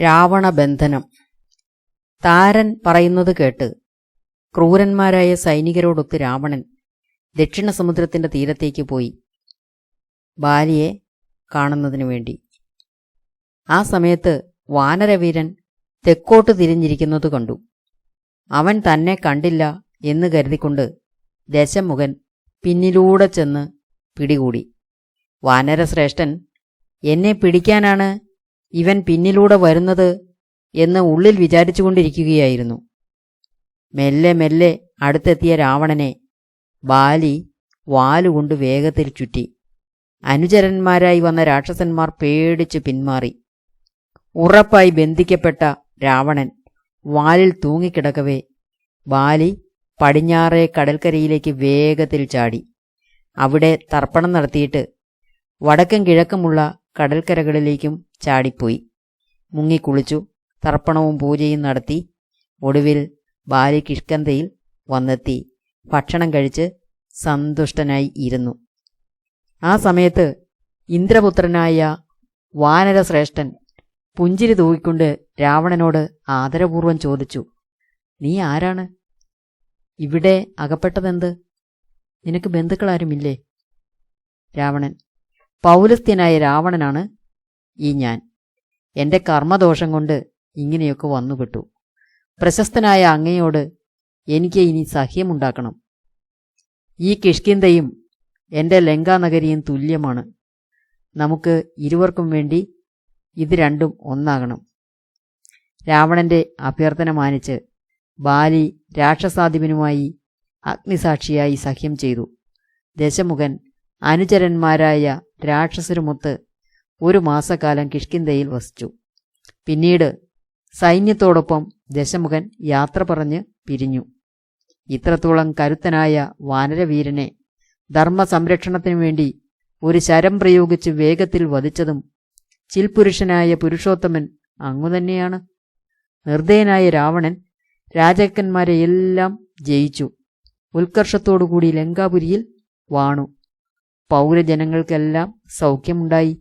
രാവണബന്ധനം. താരൻ പറയുന്നത് കേട്ട് ക്രൂരന്മാരായ സൈനികരോടൊത്ത് രാവണൻ ദക്ഷിണ സമുദ്രത്തിന്റെ തീരത്തേക്ക് പോയി ബാലിയെ കാണുന്നതിനു വേണ്ടി. ആ സമയത്ത് വാനരവീരൻ തെക്കോട്ട് തിരിഞ്ഞിരിക്കുന്നത് കണ്ടു. അവൻ തന്നെ കണ്ടില്ല എന്ന് കരുതിക്കൊണ്ട് ദശമുഖൻ പിന്നിലൂടെ ചെന്ന് പിടികൂടി. വാനരശ്രേഷ്ഠൻ എന്നെ പിടിക്കാനാണ് ഇവൻ പിന്നിലൂടെ വരുന്നത് എന്ന് ഉള്ളിൽ വിചാരിച്ചുകൊണ്ടിരിക്കുകയായിരുന്നു. മെല്ലെ മെല്ലെ അടുത്തെത്തിയ രാവണനെ ബാലി വാലുകൊണ്ട് വേഗത്തിൽ ചുറ്റി. അനുചരന്മാരായി വന്ന രാക്ഷസന്മാർ പേടിച്ചു പിന്മാറി. ഉറപ്പായി ബന്ധിക്കപ്പെട്ട രാവണൻ വാലിൽ തൂങ്ങിക്കിടക്കവേ ബാലി പടിഞ്ഞാറേ കടൽക്കരയിലേക്ക് വേഗത്തിൽ ചാടി. അവിടെ തർപ്പണം നടത്തിയിട്ട് വടക്കും കിഴക്കുമുള്ള കടൽക്കരകളിലേക്കും ചാടിപ്പോയി. മുങ്ങിക്കുളിച്ചു തർപ്പണവും പൂജയും നടത്തി ഒടുവിൽ ബാലി കിഷ്കന്തയിൽ വന്നെത്തി. ഭക്ഷണം കഴിച്ച് സന്തുഷ്ടനായി ഇരുന്നു. ആ സമയത്ത് ഇന്ദ്രപുത്രനായ വാനരശ്രേഷ്ഠൻ പുഞ്ചിരി തൂക്കിക്കൊണ്ട് രാവണനോട് ആദരപൂർവം ചോദിച്ചു നീ ആരാണ്? ഇവിടെ അകപ്പെട്ടതെന്ത്? നിനക്ക് ബന്ധുക്കളാരുമില്ലേ? രാവണൻ പൗലസ്ത്യനായ രാവണനാണ് ഈ ഞാൻ. എന്റെ കർമ്മദോഷം കൊണ്ട് ഇങ്ങനെയൊക്കെ വന്നുപെട്ടു. പ്രശസ്തനായ അങ്ങയോട് എനിക്ക് ഇനി സഹ്യമുണ്ടാക്കണം. ഈ കിഷ്കിന്തയും എന്റെ ലങ്കാനഗരിയും തുല്യമാണ്. നമുക്ക് ഇരുവർക്കും വേണ്ടി ഇത് രണ്ടും ഒന്നാകണം. രാവണന്റെ അഭ്യർത്ഥന മാനിച്ച് ബാലി രാക്ഷസാധിപനുമായി അഗ്നിസാക്ഷിയായി സഖ്യം ചെയ്തു. ദശമുഖൻ അനുചരന്മാരായ രാക്ഷസരുമൊത്ത് ഒരു മാസക്കാലം കിഷ്കിന്തയിൽ വസിച്ചു. പിന്നീട് സൈന്യത്തോടൊപ്പം ദശമുഖൻ യാത്ര പറഞ്ഞ് പിരിഞ്ഞു. ഇത്രത്തോളം കരുത്തനായ വാനരവീരനെ ധർമ്മസംരക്ഷണത്തിനു വേണ്ടി ഒരു ശരം പ്രയോഗിച്ച് വേഗത്തിൽ വധിച്ചതും ചിൽപുരുഷനായ പുരുഷോത്തമൻ അങ്ങുതന്നെയാണ്. നിർദ്ദയനായ രാവണൻ രാജാക്കന്മാരെ എല്ലാം ജയിച്ചു. ഉത്കർഷത്തോടുകൂടി ലങ്കാപുരിയിൽ വാണു. പൗരജനങ്ങൾക്കെല്ലാം സൗഖ്യമുണ്ടായി.